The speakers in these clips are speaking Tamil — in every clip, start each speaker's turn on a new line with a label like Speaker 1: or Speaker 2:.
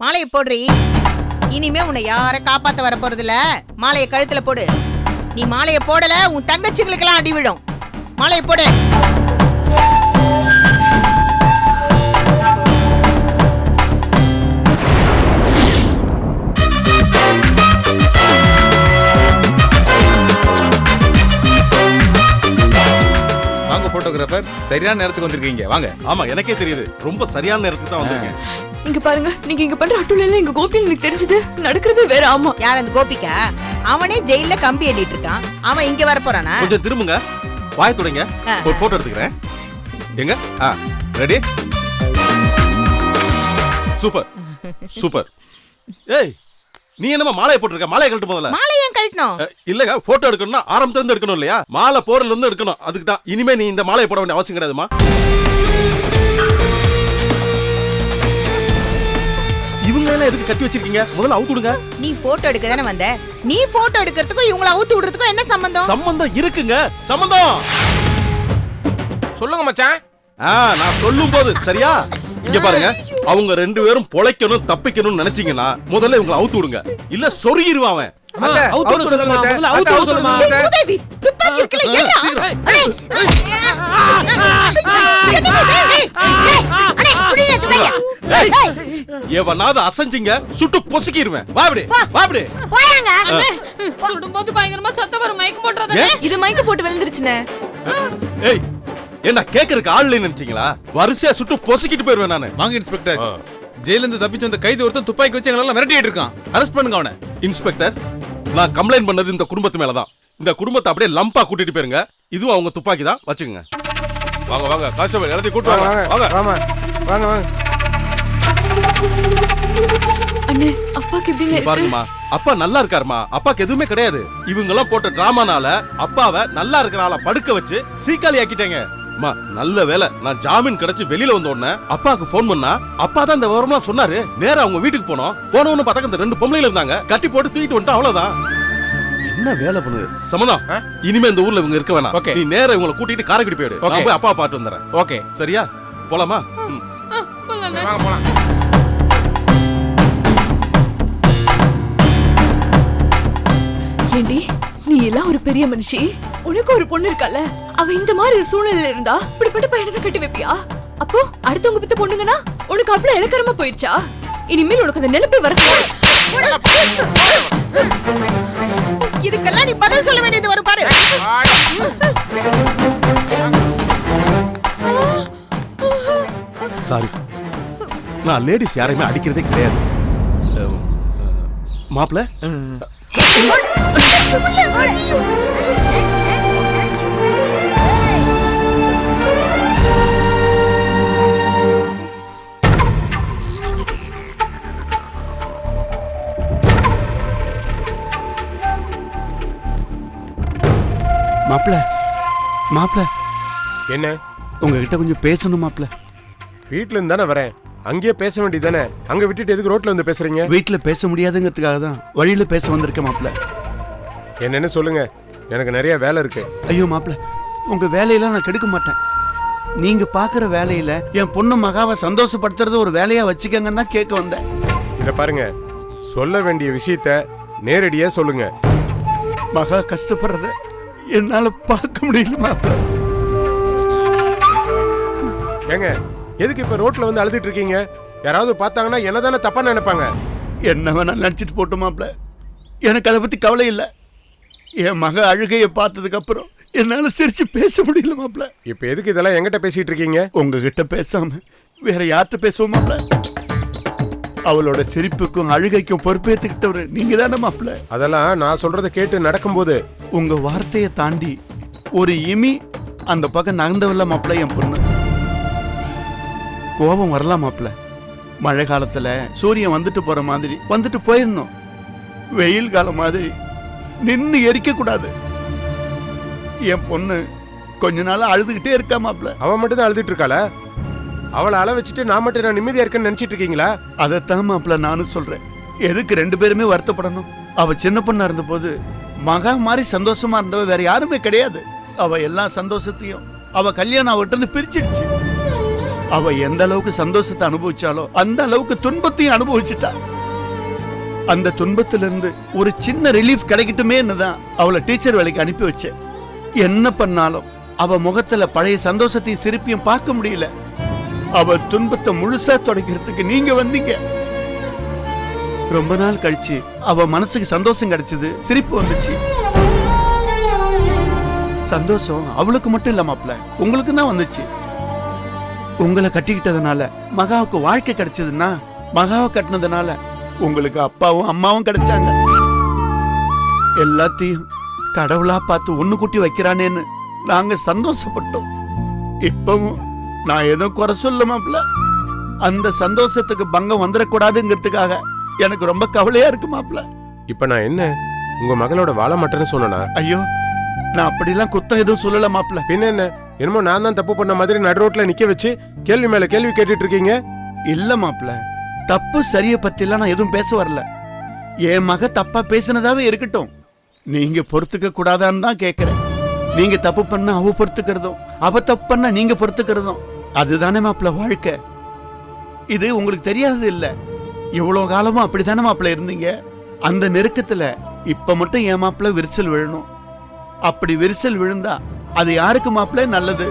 Speaker 1: மாலையை போடுறி. இனிமே உன்னை யார காப்பாத்த வர போறதில்ல. மாலையை கழுத்துல போடு. நீ மாலையை போடல உன் தங்கச்சிகளுக்கெல்லாம் அடி விழும். மாலையை போடு.
Speaker 2: சரியான நேரத்துக்கு வந்திருக்கீங்க. வாங்க.
Speaker 3: ஆமா எனக்கே தெரியுது. ரொம்ப சரியான நேரத்துக்கு தான் வந்திருக்கேன்.
Speaker 4: இங்க பாருங்க நீங்க இங்க பண்ற அட்டுல எல்லாம் எங்க கோபி எனக்கு தெரிஞ்சது. நடக்கிறது வேற ஆமா.
Speaker 1: யார் அந்த கோபிக்கா? அவனே ஜெயில கம்பி எண்ணிட்டு இருக்கான். அவன் இங்க வர போறானா?
Speaker 3: கொஞ்சம் திரும்புங்க. வாய தொடங்க. ஒரு போட்டோ எடுத்துக்கிறேன். எங்க? ஆ ரெடி சூப்பர். சூப்பர். ஏய் நீ என்னமா மாலையை போட்டிருக்க? மாலையை கழட்டு முதல்ல.
Speaker 1: மாலை ஏன் கழட்டணும்?
Speaker 3: இல்லங்க போட்டோ எடுக்கணும்னா ஆரம்பத்துல இருந்து எடுக்கணும் இல்லையா? மாலை போறதுல இருந்து எடுக்கணும். அதுக்கு தான் இனிமே நீ இந்த மாலையை போட வேண்டிய அவசியம் கிடையாதுமா? இவங்க எல்லாம் எதுக்கு கட்டி வச்சிருக்கீங்க? முதல்ல அவுத்து விடுங்க.
Speaker 1: நீ போட்டோ எடுக்க தானே வந்த? நீ போட்டோ எடுக்கிறதுக்கும் இவங்கள அவுத்து விடுறதுக்கும் என்ன சம்பந்தம்?
Speaker 3: சம்பந்தம் இருக்குங்க. சம்பந்தம்!
Speaker 2: சொல்லுங்க மச்சான்.
Speaker 3: ஆ நான் சொல்லும் போது சரியா? இங்க பாருங்க. அவங்க ரெண்டு பேரும் பொழைக்கணும் தப்பிக்கணும்னு நினைச்சீங்கன்னா முதல்ல இவங்களை அவுத்து விடுங்க. இல்ல சொருகிருவான் அவன். எவனாவது அசைஞ்சிங்க சுட்டு பொசுக்கிடுவேன் வா இப்படி வா இப்படி
Speaker 1: போயாங்க.
Speaker 5: சுடும்போது பயங்கரமா சத்தம் வரும் மயக்கம் போட்டுறத?
Speaker 4: இது மயக்க போட்டு விழுந்துருச்சுனே
Speaker 3: ஏய் என்ன கேக்குறதுக்கு ஆள் இல்லைன்னு நினைச்சீங்களா? வரிசையா சுட்டு பொசுக்கிட்டு போயிருவேன் நானு.
Speaker 2: வாங்க இன்ஸ்பெக்டர். ஜெயில இருந்து தப்பிச்சு வந்த கைதி ஒருத்தன் துப்பாக்கி வச்சு எங்களெல்லாம் மிரட்டிட்டு இருக்கான். அரெஸ்ட் பண்ணுங்க அவனை.
Speaker 3: இன்ஸ்பெக்டர் நான் கம்ப்ளைண்ட் பண்ணது இந்த குடும்பத்து மேலதான். இந்த குடும்பத்தை அப்படியே லம்பா கூட்டிட்டு போயிருங்க. இதுவும் அவங்க துப்பாக்கி தான். வச்சுக்கோங்க. வாங்க வாங்க. கான்ஸ்டபிள் எல்லாத்தையும் கூட்டு வாங்க. வாங்க
Speaker 6: வாங்க. வாங்க வாங்க
Speaker 4: அண்ணே அப்பாக்கு எப்படின்னு
Speaker 3: இங்க
Speaker 4: இருக்கு?
Speaker 3: பாருங்கம்மா. அப்பா நல்லா இருக்காருமா. அப்பாக்கு எதுவுமே கிடையாது. இவங்க எல்லாம் போட்ட டிராமானால அப்பாவை நல்லா இருக்கிற ஆளை படுக்க வச்சு சீக்காளி ஆக்கிட்டேங்க. அம்மா நல்ல வேலை நான் ஜாமீன் கிடைச்சு வெளியில வந்த உடனே அப்பாவுக்கு ஃபோன் பண்ணா அப்பா தான் இந்த விவரம்லாம் சொன்னாரு. நேரா அவங்க வீட்டுக்கு போனோம். போன உடனே பார்த்தா இந்த ரெண்டு பொம்பளைல இருந்தாங்க. கட்டி போட்டு தூக்கிட்டு வந்துட்டோம் அவ்வளவுதான். என்ன வேலை பண்ணுது? சமதம் இனிமே இந்த ஊர்ல இவங்க இருக்க வேணாம்.
Speaker 2: Okay.
Speaker 3: நீ நேரா இவங்களை கூட்டிட்டு காரைக்குடி போயிடு. நான் போய் அப்பா பாட்டு வந்துடுறேன்.
Speaker 2: ஓகே.
Speaker 3: சரியா? போலாமா?
Speaker 2: போலாம்.
Speaker 4: ஏண்டி நீ எல்லாம் ஒரு பெரிய மனுஷி. உனக்கு ஒரு பொண்ணு இருக்கல அவ இந்த மாதிரி ஒரு சூழ்நிலையில இருந்தா இப்படிப்பட்ட பையனை கட்டி வைப்பியா? அப்போ அடுத்தவங்க பித்த பொண்ணுங்கன்னா உனக்கு அவ்வளவு இலக்கரமா போயிடுச்சா இனிமேல் உனக்கு அந்த நிலைப்பை வர
Speaker 1: இதுக்கெல்லாம் நீ பதில் சொல்ல வேண்டியது வரும் பாரு.
Speaker 3: சாரி நான் லேடிஸ் யாரையுமே அடிக்கிறதே கிடையாது. மாப்பிள்ள?
Speaker 6: மாப்பிள மாப்பிள
Speaker 7: என்ன?
Speaker 6: உங்ககிட்ட கொஞ்சம் பேசணும் மாப்பிள
Speaker 7: வீட்ல இருந்து தானே வரேன். அங்கேயே பேச வேண்டியது தானே அங்க விட்டுட்டு எதுக்கு ரோட்ல வந்து பேசுறீங்க?
Speaker 6: வீட்டுல பேச முடியாதுங்கிறதுக்காக தான் வழியில பேச வந்திருக்கேன் மாப்பிள
Speaker 7: என்னன்னு சொல்லுங்க. எனக்கு நிறைய வேலை இருக்கு.
Speaker 6: ஐயோ மாப்பிள உங்க வேலையெல்லாம் நான் கெடுக்க மாட்டேன். நீங்க பாக்குற வேலையில என் பொண்ணு மகாவை சந்தோஷப்படுத்துறது ஒரு வேலையா வச்சுக்கங்கன்னு தான் கேட்க வந்தேன்.
Speaker 7: இத பாருங்க. சொல்ல வேண்டிய விஷயத்த நேரடியா சொல்லுங்க.
Speaker 6: மகா கஷ்டப்படுறத என்னால பார்க்க முடியல மாப்பிள
Speaker 7: ஏங்க எதுக்கு இப்ப ரோட்ல வந்து அழுதுட்டு இருக்கீங்க? யாராவது பார்த்தாங்கன்னா என்ன தானே தப்பா நினைப்பாங்க?
Speaker 6: என்ன வேணா நினைச்சிட்டு போட்டு மாப்பிள எனக்கு அதை பத்தி கவலை இல்லை. என் மக அழுகையை பார்த்ததுக்கு அப்புறம் என்னால சிரிச்சு பேச முடியல மாப்பிள.
Speaker 7: இப்ப எதுக்கு இதெல்லாம் என்கிட்ட பேசிட்டு இருக்கீங்க?
Speaker 6: உங்ககிட்ட பேசாம வேற யார்கிட்ட பேசுவோம் மாப்பிள? அவளோட சிரிப்புக்கும் அழுகைக்கும் பொறுப்பேத்துக்கிட்டவரு நீங்க தானே மாப்பிள?
Speaker 7: அதெல்லாம் நான் சொல்றத கேட்டு நடக்கும்போது.
Speaker 6: உங்க வார்த்தையை தாண்டி ஒரு இமி அந்த பக்கம் நகர்ந்தவில்ல மாப்பிள என் பொண்ணு. கோபம் வரலாம் மாப்பிள. மழை காலத்துல சூரியன் வந்துட்டு போற மாதிரி வந்துட்டு போயிடணும். வெயில் காலம் மாதிரி நின்னு எரிக்க கூடாது. என் பொண்ணு கொஞ்ச நாள் அழுதுகிட்டே இருக்கா மாப்பிள
Speaker 7: அவன் மட்டும் தான் அழுதுட்டு இருக்காள? அவளை அள வச்சுட்டு நான் மட்டும் நான் நிம்மதியா இருக்கேன்னு நினைச்சிட்டு இருக்கீங்களா?
Speaker 6: அதைத்தான் மாப்பிள நானும் சொல்றேன். எதுக்கு ரெண்டு பேருமே வருத்தப்படணும்? அவ சின்ன பொண்ணா இருந்தபோது மகா மாதிரி சந்தோஷமா இருந்தவ வேற யாருமே கிடையாது. அவ எல்லா சந்தோஷத்தையும் அவ கல்யாணம் அவட்ட இருந்து பிரிச்சிடுச்சு. அவ எந்த அளவுக்கு சந்தோஷத்தை அனுபவிச்சாலோ அந்த அளவுக்கு துன்பத்தையும் அனுபவிச்சுட்டா. அந்த துன்பத்திலிருந்து ஒரு சின்ன ரிலீஃப் கிடைக்கட்டுமேன்னு தான் அவளை டீச்சர் வேலைக்கு அனுப்பி வச்சேன். என்ன பண்ணாலும் அவ முகத்துல பழைய சந்தோஷத்தையும் சிரிப்பையும் பார்க்க முடியல. அவ துன்பத்தை முழுசா தொடக்கிறதுக்கு நீங்க வந்தீங்க. ரொம்ப நாள் கழிச்சு அவ மனசுக்கு சந்தோஷம் கிடைச்சது சிரிப்பு வந்துச்சு. சந்தோஷம் அவளுக்கு மட்டும் இல்ல மாப்ள உங்களுக்கு தான் வந்துச்சு. உங்களை கட்டிக்கிட்டதுனால மகாவுக்கு வாழ்க்கை கிடைச்சதுன்னா மகாவை கட்டினதுனால உங்களுக்கு அப்பாவும் அம்மாவும் கிடைச்சாங்க. எல்லாத்தையும் கடவுளா பார்த்து ஒண்ணு கூட்டி வைக்கிறானேன்னு நாங்க சந்தோஷப்பட்டோம். இப்பவும் நான் எதுவும் குறை சொல்ல மாப்ள. அந்த சந்தோஷத்துக்கு பங்கம் வந்துடக்கூடாதுங்கிறதுக்காக எனக்கு ரொம்ப கவலையா இருக்கு மாப்ள.
Speaker 7: இப்ப நான் என்ன? உங்க மகளோட வாழ மாட்டேன்னு சொன்னனா?
Speaker 6: ஐயோ நான் அப்படிலாம் குத்தம் எதுவும் சொல்லல மாப்ள.
Speaker 7: பின்ன என்ன? என்னமோ நான் தான் தப்பு பண்ண மாதிரி நடு ரோட்ல நிக்க வச்சு கேள்வி மேல கேள்வி கேட்டுட்டு இருக்கீங்க?
Speaker 6: இல்ல மாப்ள. தப்பு சரிய பத்திலாம் நான் எதுவும் பேச வரல. என் மக தப்பா பேசினதாவே இருக்கட்டும். நீங்க பொறுத்துக்க கூடாதான்னு தான் கேட்கறேன் நீங்க தப்பு பண்ண அவ பொறுத்துக்கிறதும் அவ தப்பு பண்ண நீங்க பொறுத்துக்கிறதும். அதுதானே மாப்பிள்ள வாழ்க்கை. இது உங்களுக்கு தெரியாது இல்ல. இவ்வளவு காலமும் அப்படித்தானே மாப்பிள்ள இருந்தீங்க? அந்த நெருக்கத்துல இப்ப மட்டும் என் மாப்பிள்ள விரிசல் விழணும். அப்படி விரிசல் விழுந்தா அது யாருக்கு மாப்ள நல்லது.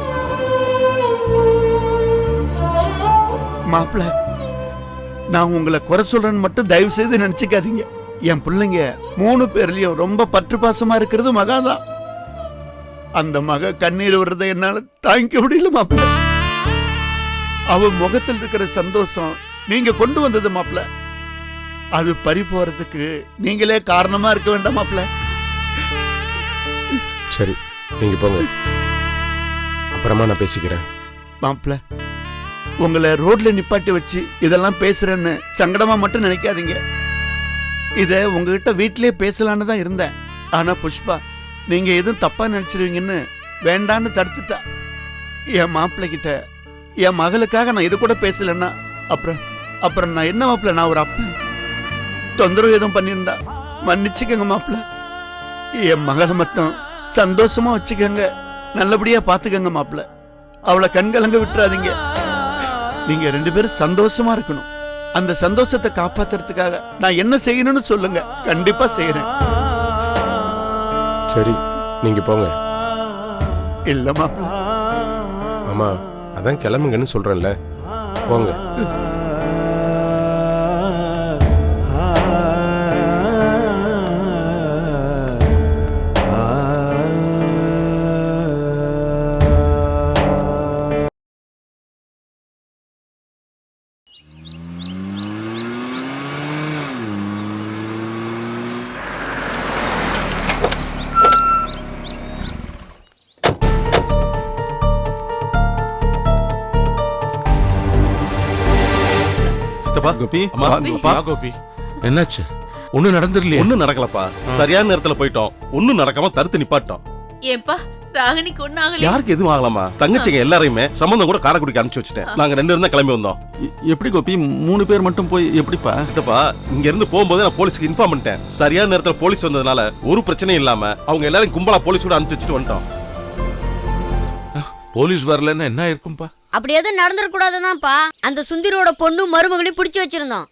Speaker 6: மாப்பிள்ள நான் உங்களை குறை சொல்றேன்னு மட்டும் தயவு செய்து நினைச்சுக்காதீங்க. என் பிள்ளைங்க மூணு பேர்லயும் ரொம்ப பற்று பாசமா இருக்கிறது மகாதான் அந்த மக கண்ணீர் விடுறதை என்னால தாங்கிக்க முடியல மாப்ள அவ முகத்தில் இருக்கிற சந்தோஷம் நீங்க கொண்டு வந்தது மாப்ள அது பறி போறதுக்கு நீங்களே காரணமா இருக்க வேண்டாம் மாப்ள
Speaker 7: சரி நீங்க போங்க. அப்புறமா நான் பேசிக்கிறேன்.
Speaker 6: மாப்ள உங்களை ரோட்ல நிப்பாட்டி வச்சு இதெல்லாம் பேசுறேன்னு சங்கடமா மட்டும் நினைக்காதீங்க. இத உங்ககிட்ட வீட்டிலேயே பேசலான்னு தான் இருந்தேன். ஆனா புஷ்பா நீங்க எதுவும் தப்பா நினைச்சிருவீங்கன்னு வேண்டான்னு தடுத்துட்டா. என் மாப்பிள்ளை கிட்ட என் மகளுக்காக நான் இது கூட பேசலன்னா அப்புறம் அப்புறம் நான் என்ன மாப்பிள்ள? நான் ஒரு அப்ப தொந்தரவு எதுவும் பண்ணியிருந்தா மன்னிச்சுக்கங்க மாப்பிள்ள. என் மகளை மட்டும் சந்தோஷமா வச்சுக்கோங்க. நல்லபடியா பாத்துக்கங்க மாப்பிள்ள. அவளை கண்கலங்க விட்டுறாதீங்க. நீங்க ரெண்டு பேரும் சந்தோஷமா இருக்கணும். அந்த சந்தோஷத்தை காப்பாத்துறதுக்காக நான் என்ன செய்யணும்னு சொல்லுங்க. கண்டிப்பா செய்யறேன்
Speaker 7: சரி நீங்க போங்க.
Speaker 6: இல்ல மாப்பிள்ள
Speaker 7: ஆமா அதான் கிளம்புங்கன்னு சொல்றேன்ல. போங்க.
Speaker 8: கோபி.
Speaker 3: அம்மா,
Speaker 8: கோபி. என்னாச்சு? ஒண்ணு நடந்துடலையே.
Speaker 3: ஒண்ணும் நடக்கலப்பா. சரியான நேரத்துல போயிட்டோம். ஒண்ணும் நடக்காம தடுத்து நிப்பாட்டோம்.
Speaker 5: ஏன்பா ராகினிக்கு ஆகல
Speaker 3: யாருக்கு எதுவும் ஆகலாமா? தங்கச்சிங்க எல்லாரையுமே சம்பந்தம் கூட காரைக்குடிக்கு அனுப்பிச்சு வச்சுட்டேன். நாங்க ரெண்டு தான் கிளம்பி வந்தோம்.
Speaker 8: எப்படி கோபி? மூணு பேர் மட்டும் போய் எப்படிப்பா?
Speaker 3: சித்தப்பா இங்க இருந்து போகும்போது நான் போலீஸ்க்கு இன்ஃபார்ம் பண்ணிட்டேன். சரியான நேரத்துல போலீஸ் வந்ததுனால ஒரு பிரச்சனையும் இல்லாம அவங்க எல்லாரும் கும்பலா போலீஸோட அனுப்பிச்சு வச்சுட்டு வந்துட்டோம்.
Speaker 8: போலீஸ் வரலன்னா என்ன இருக்கும்பா
Speaker 9: அப்படி எதுவும் நடந்துடக்கூடாதுதான்ப்பா அந்த சுந்தரோட பொண்ணும் மருமகளையும் பிடிச்சி வச்சிருந்தோம்.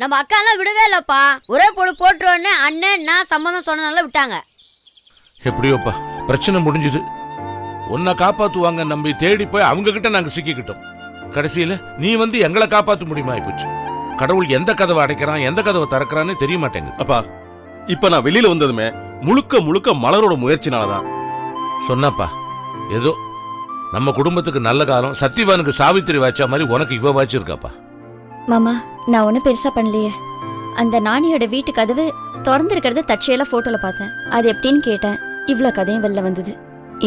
Speaker 9: நம்ம அக்காலாம் விடவே இல்லப்பா. ஒரே பொண்ணு போட்டுருவோன்னு அண்ணன் நான் சம்மந்தம் சொன்னனால விட்டாங்க.
Speaker 8: எப்படியோப்பா? பிரச்சனை முடிஞ்சுது. உன்னை காப்பாத்துவாங்க நம்பி தேடி போய் அவங்க கிட்ட நாங்க சிக்கிக்கிட்டோம். கடைசியில நீ வந்து எங்களை காப்பாத்த முடியுமா போச்சு கடவுள் எந்த கதவை அடைக்கிறான் எந்த கதவை திறக்கிறான்னு தெரிய மாட்டேங்குது
Speaker 3: அப்பா இப்ப நான் வெளியில வந்ததுமே முழுக்க முழுக்க மலரோட முயற்சினாலதான்.
Speaker 8: சொன்னாப்பா. ஏதோ நம்ம குடும்பத்துக்கு நல்ல காலம் சத்தியவானுக்கு சாவித்திரி வாய்ச்சா மாதிரி உனக்கு இவ வாய்ச்சிருக்காப்பா
Speaker 10: மாமா நான் ஒன்றும் பெருசா பண்ணலையே. அந்த நாணியோட வீட்டு கதவு திறந்திருக்கிறத தற்செயலா போட்டோல பார்த்தேன். அது எப்படின்னு கேட்டேன். இவ்வளோ கதையும் வெளில வந்தது.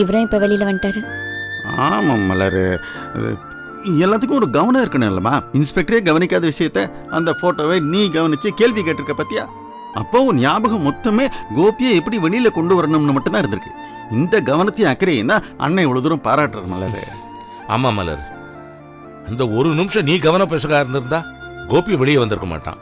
Speaker 10: இவரும் இப்ப வெளியில வந்துட்டாரு.
Speaker 11: ஆமாம் மலர். அது எல்லாத்துக்கும் ஒரு கவனம் இருக்கணும் இல்லைம்மா. இன்ஸ்பெக்டரே கவனிக்காத விஷயத்த அந்த ஃபோட்டோவை நீ கவனிச்சு கேள்வி கேட்டிருக்க பத்தியா? அப்போ உன் ஞாபகம் மொத்தமே கோபியை எப்படி வெளியில கொண்டு வரணும்னு மட்டும்தான் இருந்திருக்கு. இந்த கவனத்தையும் அக்கறையும் தான் அண்ணன் இவ்வளவு தூரம் பாராட்டுற மலர்.
Speaker 8: ஆமாம் மலர். அந்த ஒரு நிமிஷம் நீ கவனம் பேசுகா இருந்திருந்தா கோபி வெளியே வந்திருக்க மாட்டான்.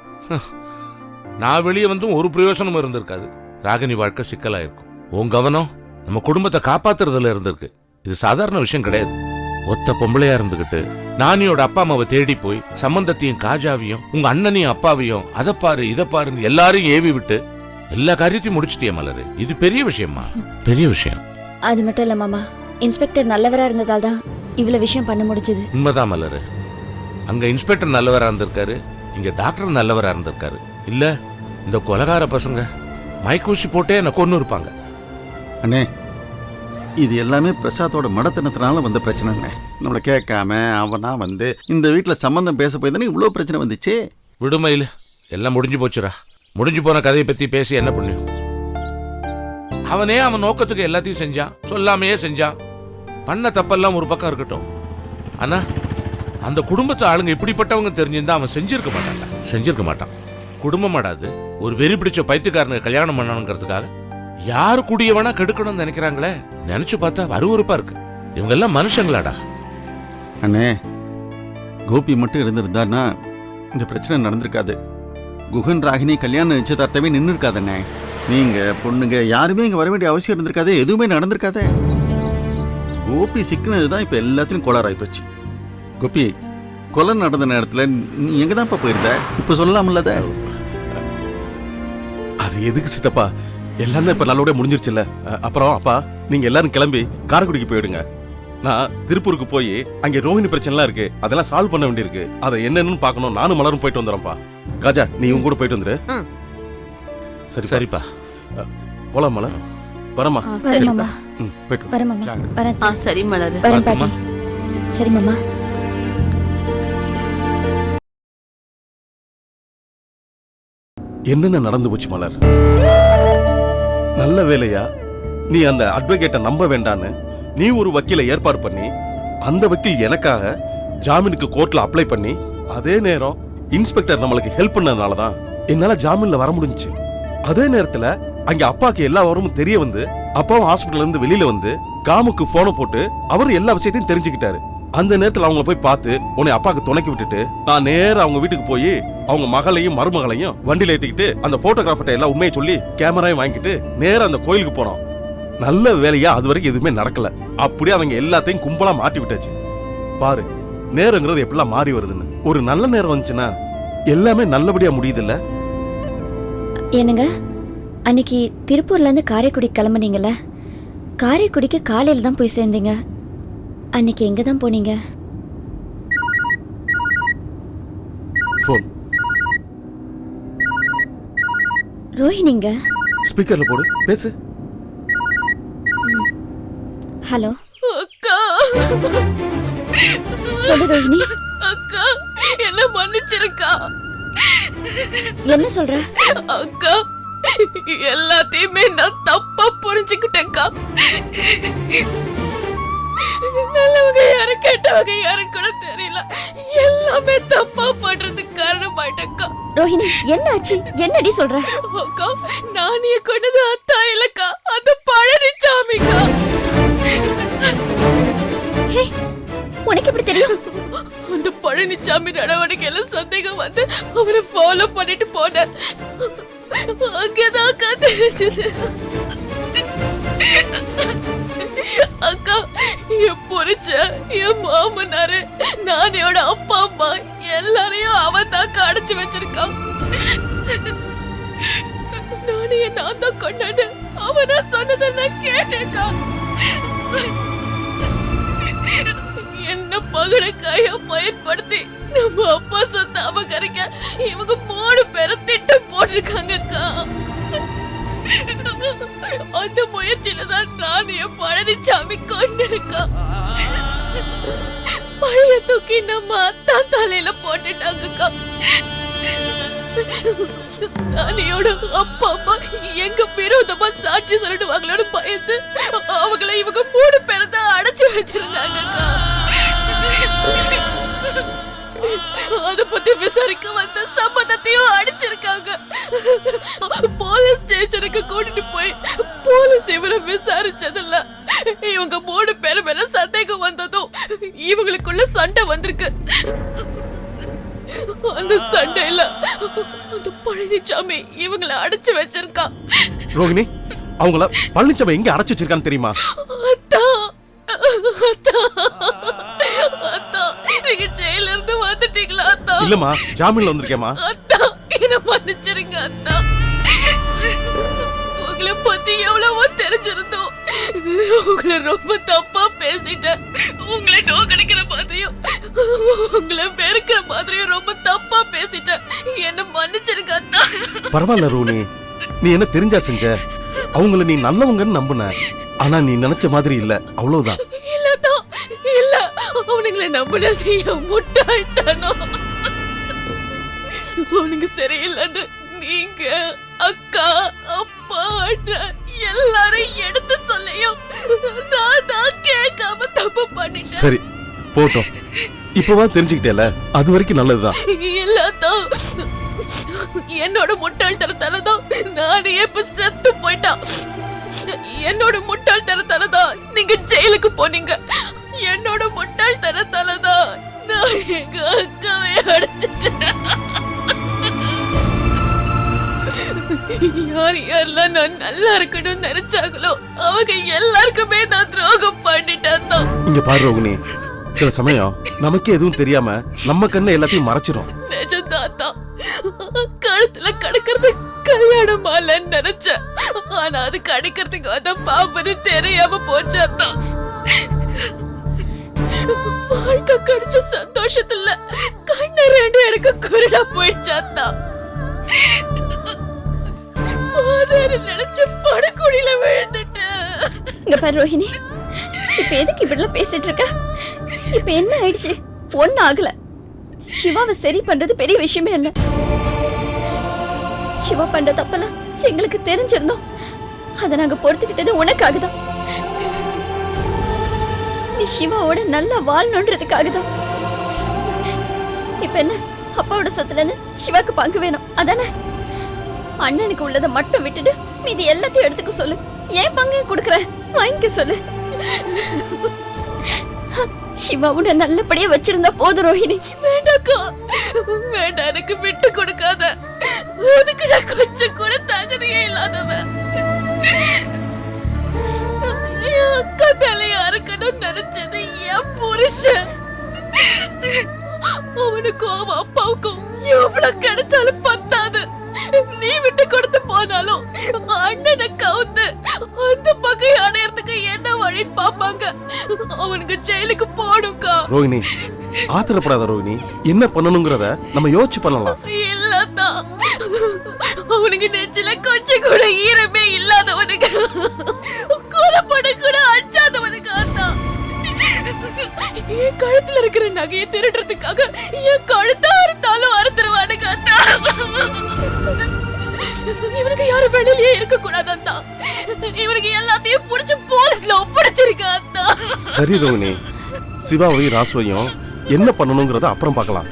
Speaker 8: நான் வெளியே வந்தும் ஒரு பிரயோசனமும் இருந்திருக்காது. ராகினி வாழ்க்கை சிக்கலாக இருக்கும் உன் கவனம் நம்ம குடும்பத்தை காப்பாத்துறதுல இருந்திருக்கு. இது சாதாரண விஷயம் கிடையாது. ஒத்த பொம்பளையா இருந்துகிட்டு நானியோட அப்பா அம்மாவை தேடி போய் சம்பந்தத்தையும் காஜாவையும் உங்க அண்ணனையும் அப்பாவையும் அதை பாரு இதை பாருன்னு எல்லாரும் ஏவி விட்டு எல்லா காரியத்தையும் முடிச்சிட்டிய மலரு. இது பெரிய விஷயமா பெரிய விஷயம்.
Speaker 10: அது மட்டும் இல்ல மாமா. இன்ஸ்பெக்டர் நல்லவரா இருந்ததால் தான் இவ்வளவு விஷயம் பண்ண முடிஞ்சது.
Speaker 8: உண்மைதான் மலரு. அங்க இன்ஸ்பெக்டர் நல்லவரா இருந்திருக்காரு. இங்க டாக்டர் நல்லவரா இருந்திருக்காரு. இல்ல இந்த கொலகார பசங்க மைக்கூசி போட்டே என்ன கொன்னு இருப்பாங்க.
Speaker 11: அண்ணே இது எல்லாமே பிரசாத்தோட மடத்தனத்தினால வந்த பிரச்சனைண்ணே நம்மளை கேட்காம அவனா வந்து இந்த வீட்டில் சம்மந்தம் பேச போய் தானே இவ்வளோ பிரச்சனை வந்துச்சு.
Speaker 8: விடுமையில் எல்லாம் முடிஞ்சு போச்சுடா. முடிஞ்சு போன கதையை பத்தி பேசி என்ன புண்ணியம்? அவனே அவன் நோக்கத்துக்கு எல்லாத்தையும் செஞ்சான். சொல்லாமையே செஞ்சான். பண்ண தப்பெல்லாம் ஒரு பக்கம் இருக்கட்டும். ஆனா அந்த குடும்பத்து ஆளுங்க இப்படிப்பட்டவங்க தெரிஞ்சிருந்தா அவன் செஞ்சிருக்க மாட்டான். செஞ்சிருக்க மாட்டான். குடும்பமாடாது ஒரு வெறி பிடிச்ச பைத்தியக்காரனுக்கு கல்யாணம் பண்ணணுங்கிறதுக்காக யார் கூடியவனா கெடுக்கணும்னு நினைக்கிறாங்களே? நினைச்சு பார்த்தா அருவருப்பா இருக்கு. இவங்க எல்லாம் மனுஷங்களாடா.
Speaker 11: அண்ணே கோபி மட்டும் இருந்திருந்தான்னா இந்த பிரச்சனை நடந்திருக்காது. குகன் ராகினி கல்யாண நிச்சயதார்த்தமே நின்று இருக்காதண்ணே நீங்க பொண்ணுங்க யாருமே இங்க வர வேண்டிய அவசியம் இருந்திருக்காதே எதுவுமே நடந்திருக்காதே. கோபி சிக்கினது தான் இப்போ எல்லாத்தையும் கோளாறாய் போச்சு. கோபி கொலை நடந்த நேரத்தில் நீ எங்கே தான்ப்பா போயிருந்த? இப்போ சொல்லலாம்லத
Speaker 3: அது எதுக்கு சித்தப்பா? எல்லாம் தான் இப்ப நல்லோட முடிஞ்சிருச்சுல்ல. அஹ், அப்புறம் அப்பா நீங்க எல்லாரும் கிளம்பி காரைக்குடிக்கு போயிடுங்க. நான் திருப்பூருக்கு போய் அங்கே ரோஹிணி பிரச்சனைலாம் இருக்கு. அதெல்லாம் சால்வ் பண்ண வேண்டியிருக்கு. அதை என்னென்னு பார்க்கணும். நானும் மலரும் போயிட்டு வந்துடுறேன்ப்பா. காஜா நீ உங்க கூட போயிட்டு வந்துரு. சரி
Speaker 8: சரிப்பா.
Speaker 3: போலாம் மலர். வரமா
Speaker 5: சரி.
Speaker 10: மாமா.
Speaker 3: ம் போயிட்டு.
Speaker 10: வரேன் மாமா. வரேன்.
Speaker 5: ஆ சரி மலரு.
Speaker 10: வரேன். பாட்டி. சரி மாமா.
Speaker 3: என்னென்ன நடந்து போச்சு மலர்? நல்ல வேலையா நீ அந்த அட்வொகேட்டை நம்ப வேண்டான்னு நீ ஒரு வக்கீலை ஏற்பாடு பண்ணி அந்த வக்கீல் எனக்காக ஜாமீனுக்கு கோர்ட்ல அப்ளை பண்ணி அதே நேரம் இன்ஸ்பெக்டர் நம்மளுக்கு ஹெல்ப் பண்ணதுனால தான் என்னால ஜாமீன்ல வர முடிஞ்சுச்சு. அதே நேரத்துல அங்க அப்பாக்கு எல்லா விவரமும் தெரிய வந்து அப்பாவும் ஹாஸ்பிட்டல்ல இருந்து வெளியில வந்து காமுக்கு போனை போட்டு அவர் எல்லா விஷயத்தையும் தெரிஞ்சுக்கிட்டாரு. அந்த நேரத்துல அவங்கள போய் பார்த்து உன்னை அப்பாக்கு துணைக்கி விட்டுட்டு நான் நேர அவங்க வீட்டுக்கு போய் அவங்க மகளையும் மருமகளையும் வண்டியில ஏத்திக்கிட்டு அந்த போட்டோகிராஃபர்ட்ட எல்லாம் உண்மையை சொல்லி கேமராயும் வாங்கிட்டு நேராக அந்த கோயிலுக்கு போனோம். நல்ல வேலையா அது வரைக்கும் எதுவுமே நடக்கல. அப்படியே அவங்க எல்லாத்தையும் கும்பலா மாட்டி விட்டாச்சு. பாரு நேரங்கிறது எப்படிலாம் மாறி வருதுன்னு. ஒரு நல்ல நேரம் வந்துச்சுன்னா எல்லாமே நல்லபடியா முடியுதுல்ல?
Speaker 10: என்னங்க? அன்னைக்கு திருப்பூர்ல இருந்து காரைக்குடி கிளம்புனீங்கல்ல? காரைக்குடிக்கு காலையில தான் போய் சேர்ந்தீங்க. அன்னைக்கு எங்க தான் போனீங்க?
Speaker 3: போன்
Speaker 10: ரோஹிணிங்க?
Speaker 3: ஸ்பீக்கர்ல போடு. பேசு.
Speaker 10: ஹலோ?
Speaker 5: அக்கா.
Speaker 10: சொல்லு ரோஹிணி.
Speaker 5: அக்கா. என்ன மன்னிச்சிருக்கா?
Speaker 10: என்ன சொல்ற?
Speaker 5: அக்கா எல்லாத்தையுமே நான் தப்பா புரிஞ்சுக்கிட்டேன்க்கா. நல்லவங்க யாரு கெட்டவங்க யாரு கூட தெரியல. எல்லாமே தப்பா பண்றதுக்கு காரணமாயிட்டேன்க்கா.
Speaker 10: ரோஹிணி என்ன ஆச்சு? என்னடி சொல்ற?
Speaker 5: அக்கா நானிய கொண்டது அத்தா இல்லக்கா. அந்த பழனிச்சாமிக்கா.
Speaker 10: உனக்கு எப்படி தெரியும்?
Speaker 5: அந்த பழனிச்சாமி நடவடிக்கையில சந்தேகம் வந்து அவரை ஃபாலோ பண்ணிட்டு போனேன் அங்கதான் அக்கா தெரிஞ்சது அக்கா என் புருஷன் என் மாமனாரு நானையோட அப்பா அம்மா எல்லாரையும் அவன் தான் அடைச்சு வச்சிருக்கான். நானே நான் தான் கொண்டாடு அவனா சொன்னதை நான் கேட்டேக்கா என்ன பகடக்காய பயன்படுத்தி நம்ம அப்பா சொத்தை அபகரிக்க இவங்க மூணு பேரை திட்டம் போட்டிருக்காங்கக்கா. அந்த முயற்சியில தான் ராணிய என் பழனிசாமி கொண்டிருக்கா பழைய தூக்கி நம்ம அத்தா தலையில போட்டுட்டாங்கக்கா. ராணியோட அப்பா அம்மா எங்க விரோதமா சாட்சி சொல்லிடுவாங்களோட பயந்து அவங்கள இவங்க மூணு பேரை தான் அடைச்சு வச்சிருந்தாங்கக்கா. அத பத்தி விசாரிக்க வந்த சம்மதத்தையும் அடிச்சிருக்காங்க. போலீஸ் ஸ்டேஷனுக்கு கூட்டிட்டு போய் போலீஸ் இவரை விசாரிச்சதில்ல. இவங்க மூணு பேர் மேல சந்தேகம் வந்ததும் இவங்களுக்குள்ள சண்டை வந்திருக்கு. அந்த சண்டையில அந்த பழனிசாமி இவங்களை அடைச்சு வச்சிருக்கான்
Speaker 3: ரோகிணி அவங்கள பழனிச்சாமி எங்க அடைச்சு வச்சிருக்கான்னு தெரியுமா?
Speaker 5: அத்தா அத்தா. அத்தா.
Speaker 3: இல்லம்மா ஜாமீன்ல வந்திருக்கேம்மா.
Speaker 5: அத்தா என்ன மன்னிச்சிருங்க அத்தா. உங்களை பத்தி எவ்வளவோ தெரிஞ்சிருந்தோம். உங்களை ரொம்ப தப்பா பேசிட்டேன். உங்களை நோக்கடிக்கிற மாதிரியும் உங்களை வெறுக்கிற மாதிரியும் ரொம்ப தப்பா பேசிட்டேன். என்ன மன்னிச்சிருங்க அத்தா.
Speaker 3: பரவாயில்ல ரோனி. நீ என்ன தெரிஞ்சா செஞ்ச? அவங்கள நீ நல்லவங்கன்னு நம்புன. ஆனா நீ நினைச்ச மாதிரி இல்ல. அவ்வளவுதான்.
Speaker 5: இல்ல அவனுங்களை நம்பினது என் முட்டாள்தனம். அவனுங்க சரியில்லைன்னு நீங்க அக்கா அப்பா எல்லாரும் எடுத்து சொல்லியும் நான் தான் கேட்காம தப்பு பண்ணிட்டேன்.
Speaker 3: சரி போட்டோம். இப்பவா தெரிஞ்சுக்கிட்டேல அது வரைக்கும் நல்லதுதான்.
Speaker 5: எல்லாத்தான் என்னோட முட்டாள்தனத்தால தான் நானே இப்ப செத்து போயிட்டான் என்னோட முட்டாள்தனத்தால தான் நீங்க ஜெயிலுக்கு போனீங்க. என்னோட முட்டாள்தனத்தால தான் நான் எங்க அக்காவை அடிச்சிட்டேன். யார் யாரெல்லாம் நான் நல்லா இருக்கணும்னு நினைச்சாங்களோ அவங்க எல்லாருக்குமே நான் துரோகம் பண்ணிட்டேன் தான்.
Speaker 3: இங்க பாரு ரோகிணி சில சமயம் நமக்கே எதுவும் தெரியாம நம்ம கண்ணை எல்லாத்தையும் மறைச்சிரும்.
Speaker 5: நிஜம்தாத்தா கழுத்துல கடக்கிறது கல்யாண மாலைன்னு நினைச்சேன். ஆனா அது கடிக்கிறதுக்கு வந்த பாம்புன்னு தெரியாம போச்சாத்தா வாழ்க்கை கடிச்ச சந்தோஷத்துல கண்ணு ரெண்டு எனக்கு குருடா போயிடுச்சாத்தா. போதாரு நினைச்சு படுகுழியில விழுந்துட்டேன்
Speaker 10: இங்க பாரு ரோஹிணி. இப்ப எதுக்கு இப்படிலாம் பேசிட்டு இருக்க? இப்ப என்ன ஆயிடுச்சு? ஒன்னும் ஆகல. சிவாவை சரி பண்றது பெரிய விஷயமே இல்ல. சிவா பண்ற தப்பெல்லாம் எங்களுக்கு தெரிஞ்சிருந்தோம். அதை நாங்க பொறுத்துக்கிட்டது உனக்காக தான் நீ சிவாவோட நல்லா வாழணுன்றதுக்காக தான் இப்ப என்ன? அப்பாவோட சொத்துல இருந்து சிவாக்கு பங்கு வேணும். அதானே? அண்ணனுக்கு உள்ளதை மட்டும் விட்டுட்டு மீதி எல்லாத்தையும் எடுத்துக்க சொல்லு. ஏன் பங்கையும் கொடுக்குற? வாங்கிக்க சொல்லு. சிவா உன்னை நல்லபடியா வச்சிருந்தா போதும் ரோஹிணி.
Speaker 5: வேண்டாக்கா. வேண்டாம் எனக்கு விட்டு கொடுக்காத. அதுக்கு நான் கொஞ்சம் கூட தகுதியே இல்லாதவன். அக்கா தலையா இருக்கணும் நினைச்சது என் புருஷன். அவனுக்கும் அவன் அப்பாவுக்கும் எவ்வளவு கிடைச்சாலும் போனாலும் அண்ணனை கவுந்து அந்த பகை அடையறதுக்கு என்ன வழின்னு பாப்பாங்க அவனுக்கு ஜெயிலுக்கு போடும்க்கா
Speaker 3: ரோகிணி ஆத்திரப்படாத ரோகிணி என்ன பண்ணணுங்கிறத நம்ம யோசிச்சு பண்ணலாம்.
Speaker 5: இல்லத்தா அவனுக்கு நெஞ்சில கொஞ்சம் கூட ஈரமே இல்லாதவனுக்கு கொலைப்பட கூட அஞ்சாதவனுக்கு அத்தா என் கழுத்துல இருக்கிற நகையை திருடுறதுக்காக என் கழுத்த அறுத்தாலும் அறுத்துருவானுங்க அத்தா இவனுக்கு யாரும் வெளியிலேயே இருக்க கூடாது அத்தா. இவனுக்கு எல்லாத்தையும் புடிச்சு போலீஸ்ல ஒப்படைச்சிருக்க அத்தா.
Speaker 3: சரி ரோகிணி. சிவாவையும் ராசுவையும் என்ன பண்ணணுங்கிறத அப்புறம் பார்க்கலாம்.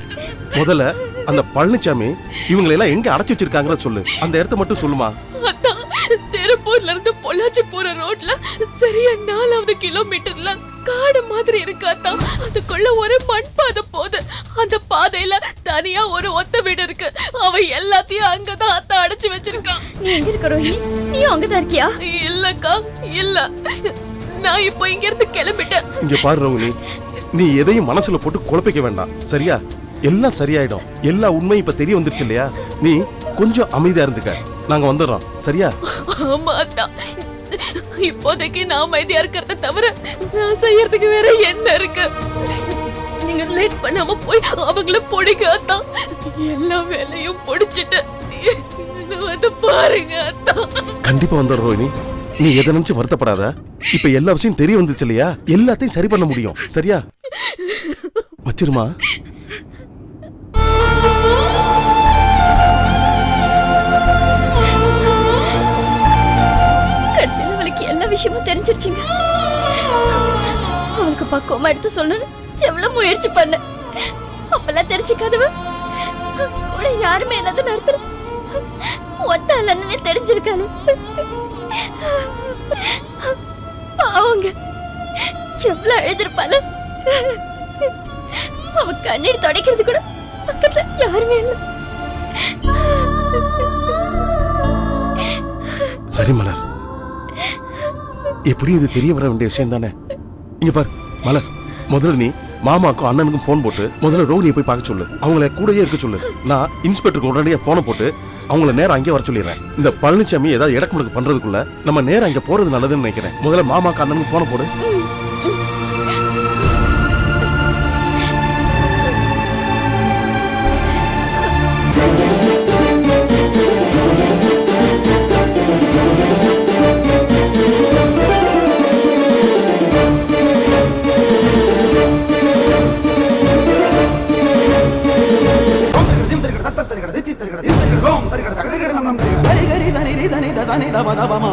Speaker 3: முதல்ல அந்த பழனிசாமி இவங்களை எல்லாம் எங்க அடைச்சு வச்சிருக்காங்கன்னு சொல்லு. அந்த இடத்த மட்டும் சொல்லுமா?
Speaker 5: திருப்பூர்ல இருந்து பொள்ளாச்சி போற ரோட்ல சரியா நாலாவது கிலோமீட்டர்ல காடு மாதிரி இருக்கு அத்தா. அதுக்குள்ள ஒரு மண் பாதை போகுது. அந்த பாதையில தனியா ஒரு ஒத்த வீடு இருக்கு. அவன் எல்லாத்தையும் அங்கதான் அத்தா அடைச்சு வச்சிருக்கான்
Speaker 10: நீ எங்க இருக்க ரோஹிணி? நீயும் அங்கதான் இருக்கியா?
Speaker 5: இல்லக்கா இல்ல. நான் இப்போ இங்க இருந்து கிளம்பிட்டேன்.
Speaker 3: இங்க பாரு ரோகிணி நீ எதையும் மனசுல போட்டு குழப்பிக்க வேண்டாம். சரியா? எல்லாம் சரியாயிடும். எல்லா உண்மையும் இப்ப தெரிய வந்துருச்சு இல்லையா? நீ கொஞ்சம் அமைதியா இருந்துக்க. நாங்க வந்துடுறோம். சரியா?
Speaker 5: ஆமா அத்தா. இப்போதைக்கு நான் அமைதியா இருக்கிறத தவிர நான் செய்யறதுக்கு வேற என்ன இருக்கு? நீங்க லேட் பண்ணாம போய் அவங்கள பொடிங்க அத்தா. எல்லா வேலையும் பொடிச்சிட்டு வந்து பாருங்க அத்தா.
Speaker 3: கண்டிப்பா வந்துடுறோம் ரோஹிணி. நீ எதை நினைச்சு வருத்தப்படாத. இப்ப எல்லா விஷயம் தெரிய வந்துச்சு இல்லையா? எல்லாத்தையும் சரி பண்ண முடியும். சரியா? வச்சிருமா?
Speaker 10: விஷயமும் தெரிஞ்சிருச்சுங்க. அவனுக்கு பக்குவமா எடுத்து சொல்லணும் எவ்வளவு முயற்சி பண்ண. அப்பெல்லாம் தெரிஞ்சுக்காதவ. கூட யாருமே இல்லாத நடத்துற ஒத்த அண்ணனே தெரிஞ்சிருக்காளு. பாவங்க. எவ்வளவு அழுதுருப்பாள. அவ கண்ணீர் துடைக்கிறது கூட பக்கத்துல யாருமே இல்லை.
Speaker 3: சரி மலர். எப்படி இது தெரிய வர வேண்டிய விஷயம் தானே? இங்க பார் மலர். முதல்ல நீ மாமாக்கும் அண்ணனுக்கும் ஃபோன் போட்டு முதல்ல ரோகிணியை போய் பார்க்க சொல்லு. அவங்கள கூடயே இருக்க சொல்லு. நான் இன்ஸ்பெக்டருக்கு உடனடியாக ஃபோனை போட்டு அவங்கள நேரம் அங்கே வர சொல்லிடுறேன். இந்த பழனிசாமி ஏதாவது இடக்கு பண்றதுக்குள்ள நம்ம நேரம் அங்கே போறது நல்லதுன்னு நினைக்கிறேன். முதல்ல மாமாக்கு அண்ணனுக்கு ஃபோனை போடு.
Speaker 12: Đã bảo!